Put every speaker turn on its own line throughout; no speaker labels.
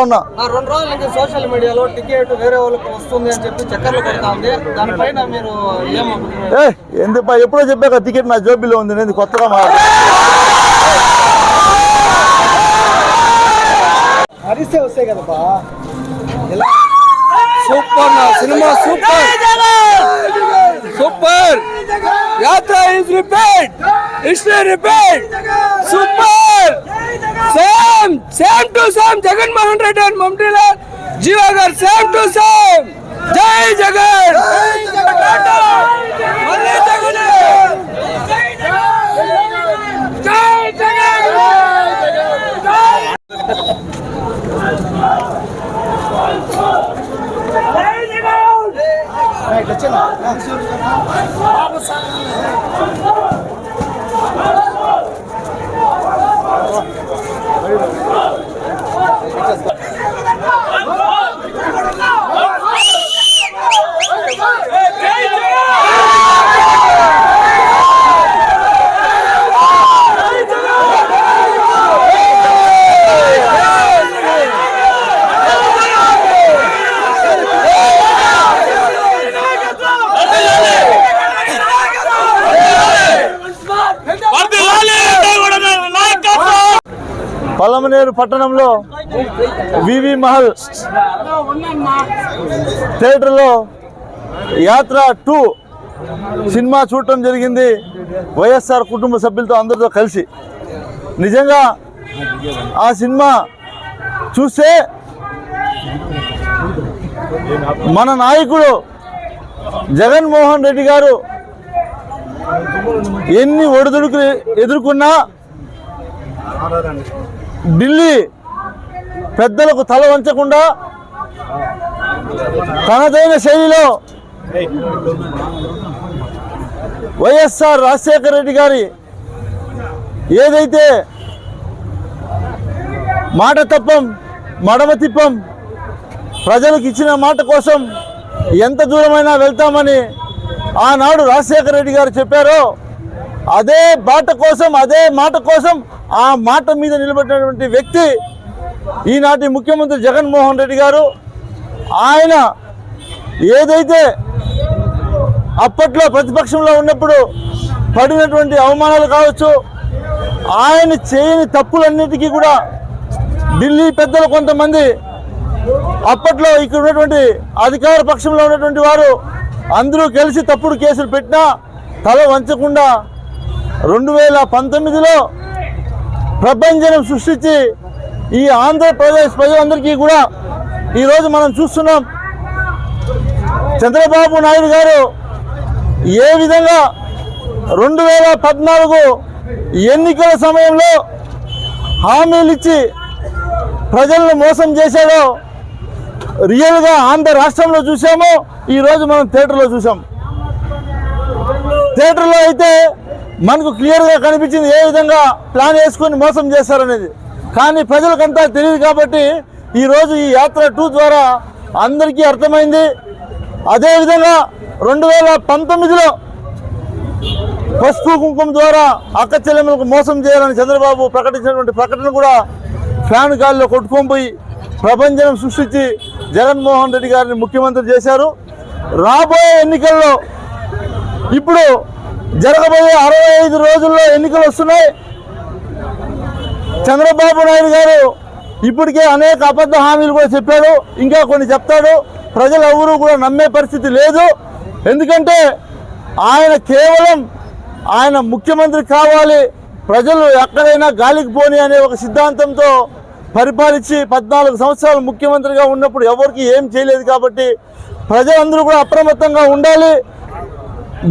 ఉన్నా.
రెండు రోజుల నుంచి సోషల్ మీడియాలో టికెట్ వేరే వాళ్ళకి వస్తుంది అని చెప్పి చక్కర్లు కొడతా ఉంది. దానిపైన మీరు ఏమనుకుంటున్నారు?
ఏ ఎందుకు ఎప్పుడో చెప్పాక టికెట్ నా జోబీలో ఉంది నేను కొత్తగా మాట్లాడు
వస్తాయి సూపర్ నా సినిమా సూపర్. సూపర్! యాత్ర science repeat history repeat super same same to same Jagan Mohan Reddy and ममटीलाल जीवागर सेम टू सेम जय जगन Right, let's
పల్లమనేరు పట్టణంలో వివి మహల్ థియేటర్లో యాత్ర టూ సినిమా చూడటం జరిగింది. వైఎస్ఆర్ కుటుంబ సభ్యులతో అందరితో కలిసి. నిజంగా ఆ సినిమా చూస్తే మన నాయకుడు జగన్మోహన్ రెడ్డి గారు ఎన్ని ఒడిదుడుకులు ఎదుర్కొన్నా ఢిల్లీ పెద్దలకు తల వంచకుండా తనదైన శైలిలో వైఎస్ఆర్ రాజశేఖర రెడ్డి గారి ఏదైతే మాట తప్పం మడమ తిప్పం ప్రజలకు ఇచ్చిన మాట కోసం ఎంత దూరమైనా వెళ్తామని ఆనాడు రాజశేఖర రెడ్డి గారు చెప్పారో అదే బాట కోసం అదే మాట కోసం ఆ మాట మీద నిలబడినటువంటి వ్యక్తి ఈనాటి ముఖ్యమంత్రి జగన్మోహన్ రెడ్డి గారు ఆయన ఏదైతే అప్పట్లో ప్రతిపక్షంలో ఉన్నప్పుడు పడినటువంటి అవమానాలు కావచ్చు ఆయన చేయని తప్పులన్నిటికీ కూడా ఢిల్లీ పెద్దలు కొంతమంది అప్పట్లో ఇక్కడ ఉన్నటువంటి అధికార పక్షంలో ఉన్నటువంటి వారు అందరూ కలిసి తప్పుడు కేసులు పెట్టినా తల వంచకుండా రెండు వేల పంతొమ్మిదిలో ప్రపంచం సృష్టించి ఈ ఆంధ్రప్రదేశ్ ప్రజలందరికీ కూడా ఈరోజు మనం చూస్తున్నాం. చంద్రబాబు నాయుడు గారు ఏ విధంగా రెండు వేల పద్నాలుగు ఎన్నికల సమయంలో హామీలు ఇచ్చి ప్రజలను మోసం చేశాడో రియల్గా ఆంధ్ర రాష్ట్రంలో చూసామో ఈరోజు మనం థియేటర్లో చూసాం థియేటర్లో అయితే మనకు క్లియర్గా కనిపించింది ఏ విధంగా ప్లాన్ వేసుకొని మోసం చేశారనేది. కానీ ప్రజలకంతా తెలియదు కాబట్టి ఈరోజు ఈ యాత్ర టూ ద్వారా అందరికీ అర్థమైంది. అదేవిధంగా రెండు వేల పంతొమ్మిదిలో పసుపు కుంకుమ ద్వారా అక్క చెల్లెములకు మోసం చేయాలని చంద్రబాబు ప్రకటించినటువంటి ప్రకటన కూడా ఫ్యాన్ గాల్లో కొట్టుకొని ప్రపంచం సృష్టించి జగన్మోహన్ రెడ్డి గారిని ముఖ్యమంత్రి చేశారు. రాబోయే ఎన్నికల్లో ఇప్పుడు జరగబోయే అరవై ఐదు రోజుల్లో ఎన్నికలు వస్తున్నాయి. చంద్రబాబు నాయుడు గారు ఇప్పటికే అనేక అబద్ధ హామీలు కూడా చెప్పాడు ఇంకా కొన్ని చెప్తాడు. ప్రజలు ఎవరు కూడా నమ్మే పరిస్థితి లేదు. ఎందుకంటే ఆయన కేవలం ఆయన ముఖ్యమంత్రి కావాలి ప్రజలు ఎక్కడైనా గాలికి పోని అనే ఒక సిద్ధాంతంతో పరిపాలించి పద్నాలుగు సంవత్సరాలు ముఖ్యమంత్రిగా ఉన్నప్పుడు ఎవరికి ఏం చేయలేదు కాబట్టి ప్రజలందరూ కూడా అప్రమత్తంగా ఉండాలి.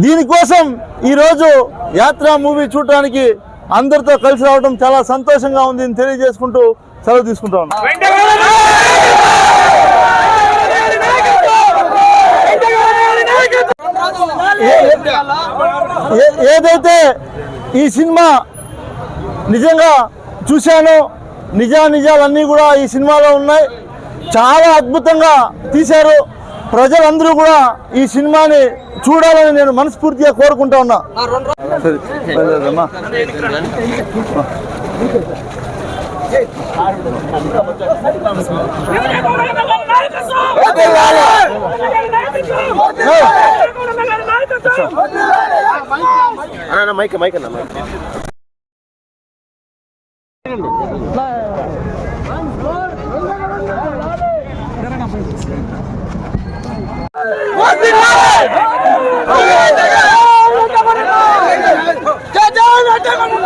దీనికోసం ఈరోజు యాత్ర మూవీ చూడటానికి అందరితో కలిసి రావడం చాలా సంతోషంగా ఉంది అని తెలియజేసుకుంటూ సెలవు తీసుకుంటా ఉన్నాను ఏ- ఏదైతే ఈ సినిమా నిజంగా చూశానో నిజా నిజాలన్నీ కూడా ఈ సినిమాలో ఉన్నాయి. చాలా అద్భుతంగా తీశారు. ప్రజలందరూ కూడా ఈ సినిమాని చూడాలని నేను మనస్ఫూర్తిగా కోరుకుంటా ఉన్నా.
మైక్ మైక్ అన్న మైక్.
জয় জয়